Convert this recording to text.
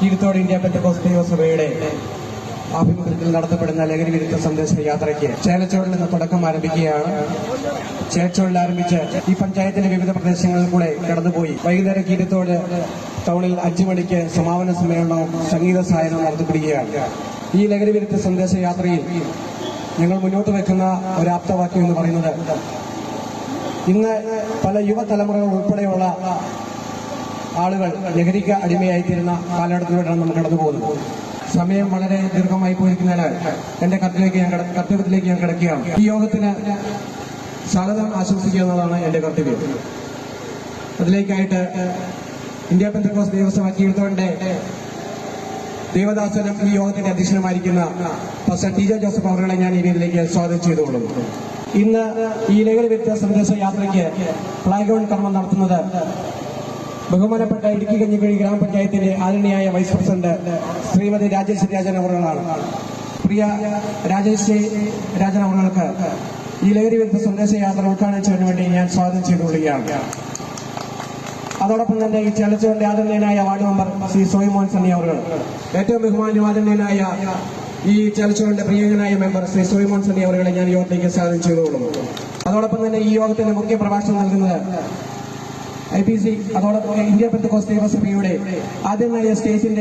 കീഴ്ത്തോട് India Pentecost ദൈവസഭയുടെ ആഭിമുഖ്യത്തിൽ നടത്തപ്പെടുന്ന ലഹരി വിരുദ്ധ സന്ദേശ യാത്രയ്ക്ക് ചേലച്ചോടിൽ നിന്ന് തുടക്കം ആരംഭിക്കുകയാണ്. ചേലച്ചോടിൽ ആരംഭിച്ച് ഈ പഞ്ചായത്തിന്റെ വിവിധ പ്രദേശങ്ങളിൽ കൂടെ കടന്നുപോയി. വൈകുന്നേരം കീരത്തോട് ടൗണിൽ അഞ്ചു മണിക്ക് സമാപന സമ്മേളനവും സംഗീത സായനവും നടത്തപ്പെടുകയാണ്. ഈ ലഹരി വിരുദ്ധ സന്ദേശ യാത്രയിൽ ഞങ്ങൾ മുന്നോട്ട് വെക്കുന്ന ഒരു ആപ്തവാക്യം എന്ന് പറയുന്നത് ഇന്ന് പല യുവതലമുറകൾ ഉൾപ്പെടെയുള്ള ആളുകൾ ലഹരിക്ക് അടിമയായിത്തീരുന്ന കാലഘട്ടത്തിലൂടെയാണ് നമ്മൾ കടന്നു പോകുന്നത് സമയം വളരെ ദീർഘമായി പോയിരിക്കുന്നതിനാൽ എന്റെ കത്തിലേക്ക് ഞാൻ കർത്തവ്യത്തിലേക്ക് ഞാൻ കിടക്കുകയാണ്. ഈ യോഗത്തിന് സ്വാഗതം ആശംസിക്കുക എന്നതാണ് എന്റെ കർത്തവ്യം. അതിലേക്കായിട്ട് ഇന്ത്യ പെന്തക്കോസ് ദേവസ്വം അച്ചീർത്തവന്റെ ദേവദാസനും ഈ യോഗത്തിന്റെ അധ്യക്ഷനുമായിരിക്കുന്ന പ്രൊഫസർ ടി ജെ ജോസഫ് അവരുടെ ഞാൻ ഈ രീതിയിലേക്ക് സ്വാഗതം ചെയ്തുകൊള്ളുന്നു. ഇന്ന് ഈ ലഹരി വിരുദ്ധ സന്ദേശ യാത്രയ്ക്ക് ഫ്ലാഗ് ഓൺ കർമ്മം നടത്തുന്നത് ബഹുമാനപ്പെട്ട ഇടുക്കി കഞ്ഞിക്കുഴി ഗ്രാമപഞ്ചായത്തിന്റെ ആദരണീയായ വൈസ് പ്രസിഡന്റ് ശ്രീമതി രാജേഷ് രാജൻ അവറുകളാണ് പ്രിയ രാജേഷ് രാജൻ ഈ ലഹരി വിരുദ്ധ സന്ദേശ യാത്ര ഉദ്ഘാടനം വേണ്ടി ഞാൻ സ്വാഗതം ചെയ്തുകൊള്ളുകയാണ്. അതോടൊപ്പം തന്നെ ഈ ചലച്ചുവന്റെ ആദരണീയനായ വാർഡ് മെമ്പർ ശ്രീ സോയിമോൻ സണ്ണി അവർ ഏറ്റവും ബഹുമാന്യ ആദരണീയനായ ഈ ചലച്ചുവന്റെ പ്രിയങ്കനായ മെമ്പർ ശ്രീ സോയിമോൻ സണ്ണി അവരെ ഞാൻ യോഗത്തിലേക്ക് സ്വാഗതം ചെയ്തുകൊള്ളുന്നു. അതോടൊപ്പം തന്നെ ഈ യോഗത്തിന്റെ മുഖ്യ പ്രഭാഷണം നൽകുന്നത് ഐ പി സി അതോടൊപ്പം ഇന്ത്യ പെന്തക്കോസ് ദേവസഭയുടെ ആദ്യമായ സ്റ്റേജിന്റെ